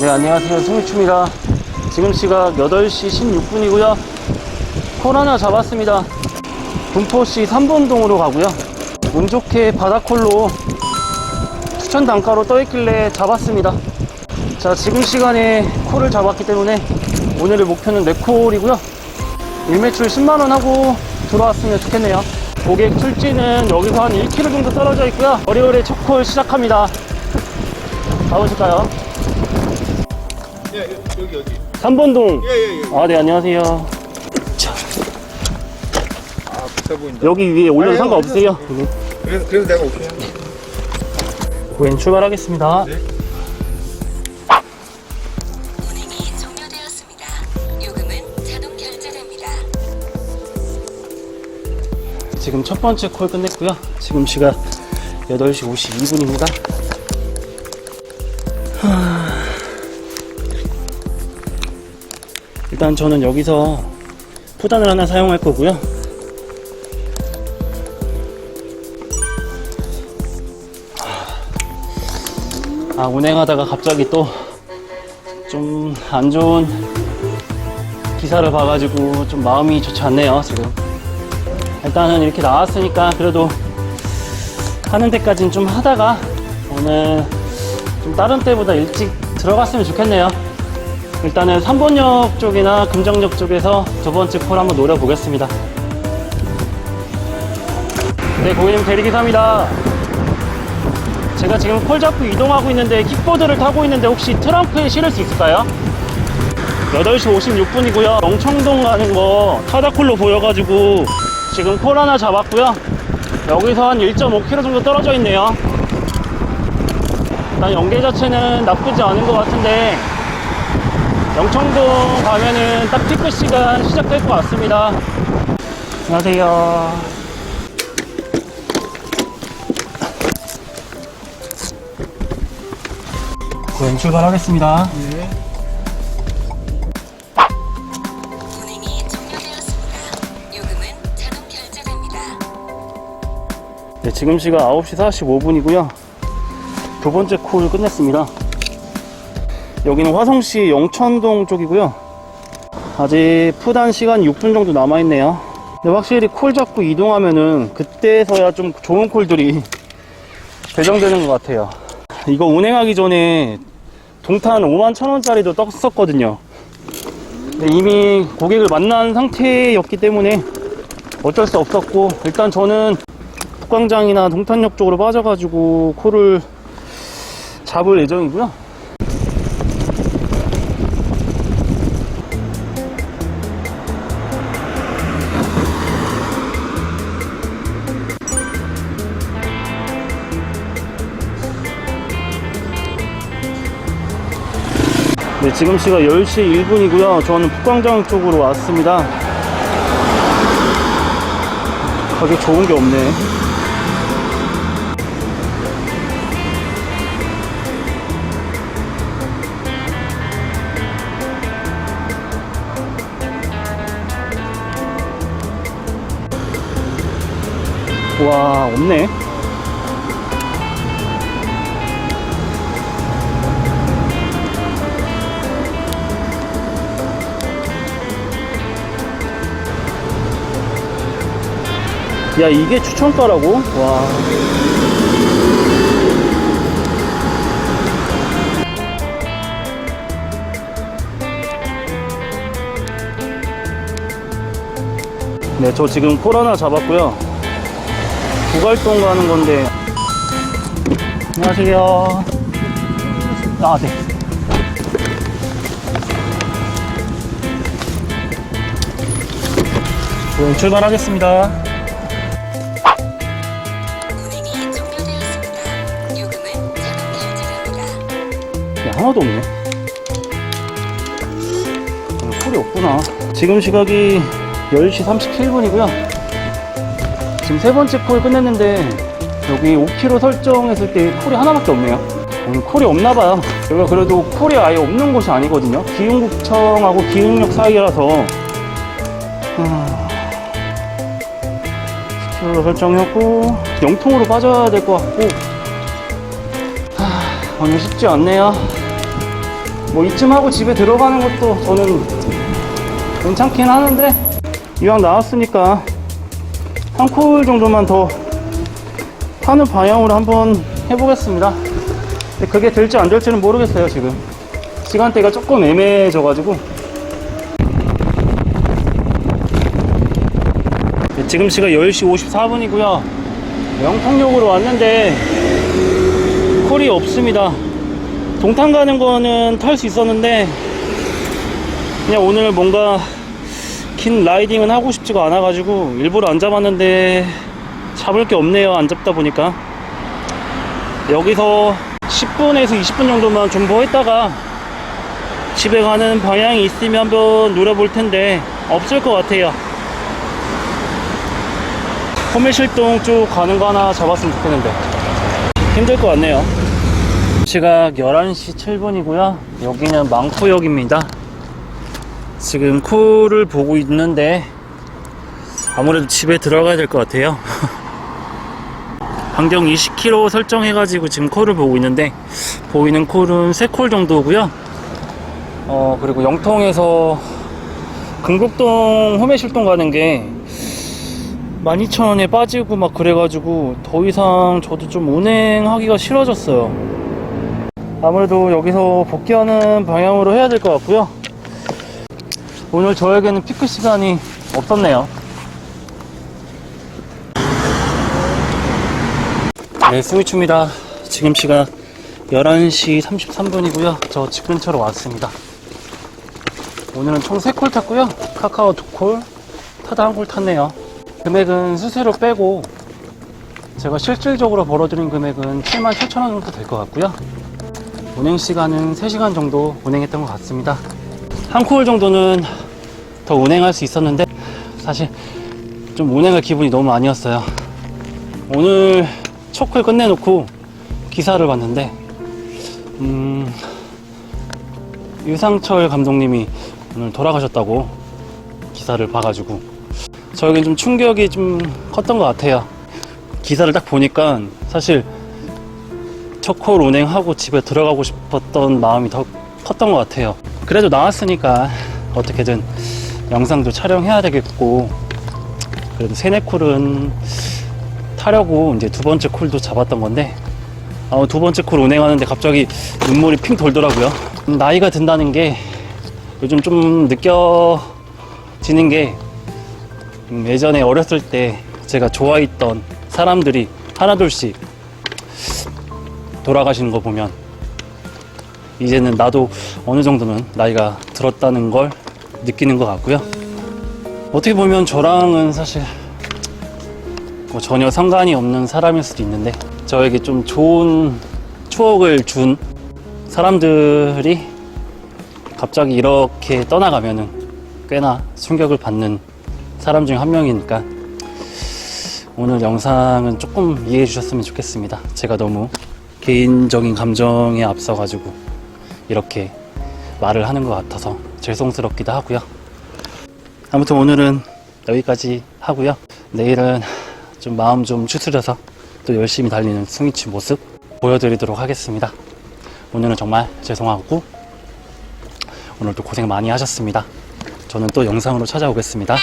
네, 안녕하세요. 승미추입니다. 지금 시각 8시 16분이고요. 콜 하나 잡았습니다. 분포시 3번동으로 가고요. 운 좋게 바다콜로 추천 단가로 떠있길래 잡았습니다. 자, 지금 시간에 콜을 잡았기 때문에 오늘의 목표는 4콜이고요. 일매출 10만원 하고 들어왔으면 좋겠네요. 고객 출지는 여기서 한 1km 정도 떨어져 있고요. 월요일에 첫 콜 시작합니다. 가보실까요? 예, 여기 여기. 3번동. 예, 예, 예. 아, 네, 안녕하세요. 자, 아, 붙어 보인다. 여기 위에 올려도 아니요, 상관없으세요? 그래서 그래서 내가 오케이. 고객님 출발하겠습니다. 네. 운행이 종료되었습니다. 요금은 자동 결제됩니다. 지금 첫 번째 콜 끝냈고요. 지금 시각 8시 52분입니다. 일단 저는 여기서 포단을 하나 사용할 거고요. 아, 운행하다가 갑자기 또 좀 안 좋은 기사를 봐가지고 좀 마음이 좋지 않네요, 지금. 일단은 이렇게 나왔으니까 그래도 하는 데까지는 좀 하다가 오늘 좀 다른 때보다 일찍 들어갔으면 좋겠네요. 일단은 3번역 쪽이나 금정역 쪽에서 두 번째 콜 한번 노려보겠습니다. 네, 고객님 대리기사입니다. 제가 지금 콜 잡고 이동하고 있는데 킥보드를 타고 있는데 혹시 트렁크에 실을 수 있을까요? 8시 56분이고요. 영청동 가는 거 타다콜로 보여가지고 지금 콜 하나 잡았고요. 여기서 한 1.5km 정도 떨어져 있네요. 일단 연계 자체는 나쁘지 않은 것 같은데 영청동 가면은 딱 피크 시간 시작될 것 같습니다. 안녕하세요. 고행 출발하겠습니다. 결제됩니다. 네, 지금 시각 9시 45분이고요. 두 번째 콜을 끝냈습니다. 여기는 화성시 영천동 쪽이고요. 아직 푸단 시간 6분 정도 남아있네요. 근데 확실히 콜 잡고 이동하면은 그때서야 좀 좋은 콜들이 배정되는 것 같아요. 이거 운행하기 전에 동탄 5만 천 원짜리도 떴었거든요. 이미 고객을 만난 상태였기 때문에 어쩔 수 없었고 일단 저는 북광장이나 동탄역 쪽으로 빠져가지고 코를 잡을 예정이고요. 네, 지금 시각 10시 1분이고요. 저는 북광장 쪽으로 왔습니다. 가격 좋은 게 없네. 와, 없네. 야, 이게 추천가라고? 와. 네, 저 지금 코로나 잡았고요. 구갈동 가는 건데. 안녕하세요. 아, 네. 그럼 출발하겠습니다. 하나도 없네. 어, 콜이 없구나. 지금 시각이 10시 37분이고요. 지금 세 번째 콜 끝냈는데 여기 5km 설정했을 때 콜이 하나밖에 없네요. 오늘 콜이 없나봐요. 여기가 그래도 콜이 아예 없는 곳이 아니거든요. 기흥구청하고 기흥역 사이라서 아, 10km 설정했고 영통으로 빠져야 될 것 같고 하, 오늘 쉽지 않네요. 뭐 이쯤 하고 집에 들어가는 것도 저는 괜찮긴 하는데 이왕 나왔으니까 한 콜 정도만 더 타는 방향으로 한번 해보겠습니다. 근데 그게 될지 안 될지는 모르겠어요 지금. 시간대가 조금 애매해져 가지고. 네, 지금 시가 10시 54분이고요. 영통역으로 왔는데 콜이 없습니다 동탄 가는 거는 탈 수 있었는데 그냥 오늘 뭔가 긴 라이딩은 하고 싶지가 않아 가지고 일부러 안 잡았는데 잡을 게 없네요 안 잡다 보니까. 여기서 10분에서 20분 정도만 존버했다가 집에 가는 방향이 있으면 한번 노려볼 텐데 없을 것 같아요. 호매실동 쪽 가는 거 하나 잡았으면 좋겠는데. 힘들 것 같네요 시각 11시 7분이고요. 여기는 망포역입니다. 지금 콜을 보고 있는데 아무래도 집에 들어가야 될 것 같아요. 반경 20km 설정해가지고 지금 콜을 보고 있는데 보이는 콜은 3콜 정도고요. 어 그리고 영통에서 금곡동 호매실동 가는 게 12,000원에 빠지고 막 그래가지고 더 이상 저도 좀 운행하기가 싫어졌어요 아무래도 여기서 복귀하는 방향으로 해야 될 것 같고요. 오늘 저에게는 피크 시간이 없었네요. 네 스미추입니다. 지금 시각 11시 33분이고요. 저 집 근처로 왔습니다. 오늘은 총 3콜 탔고요. 카카오 2콜 타다 한 콜 탔네요. 금액은 수수료 빼고 제가 실질적으로 벌어들인 금액은 77,000원 정도 될 것 같고요 운행 시간은 3시간 정도 운행했던 것 같습니다. 한 콜 정도는 더 운행할 수 있었는데 사실 좀 운행할 기분이 너무 아니었어요. 오늘 첫콜 끝내놓고 기사를 봤는데 음, 유상철 감독님이 오늘 돌아가셨다고 기사를 봐가지고 저에겐 좀 충격이 좀 컸던 것 같아요. 기사를 딱 보니까 사실 첫콜 운행하고 집에 들어가고 싶었던 마음이 더 컸던 것 같아요. 그래도 나왔으니까 어떻게든 영상도 촬영해야 되겠고 그래도 세네 콜은 타려고 이제 두 번째 콜도 잡았던 건데 어, 두 번째 콜 운행하는데 갑자기 눈물이 핑 돌더라고요. 음, 나이가 든다는 게 요즘 좀 느껴지는 게 음, 예전에 어렸을 때 제가 좋아했던 사람들이 하나둘씩 돌아가시는 거 보면 이제는 나도 어느 정도는 나이가 들었다는 걸 느끼는 것 같고요. 어떻게 보면 저랑은 사실 뭐 전혀 상관이 없는 사람일 수도 있는데 저에게 좀 좋은 추억을 준 사람들이 갑자기 이렇게 떠나가면은 꽤나 충격을 받는 사람 중 한 명이니까 오늘 영상은 조금 이해해 주셨으면 좋겠습니다. 제가 너무 개인적인 감정에 앞서가지고 이렇게 말을 하는 것 같아서 죄송스럽기도 하고요. 아무튼 오늘은 여기까지 하고요. 내일은 좀 마음 좀 추스려서 또 열심히 달리는 승희치 모습 보여드리도록 하겠습니다. 오늘은 정말 죄송하고 오늘도 고생 많이 하셨습니다. 저는 또 영상으로 찾아오겠습니다.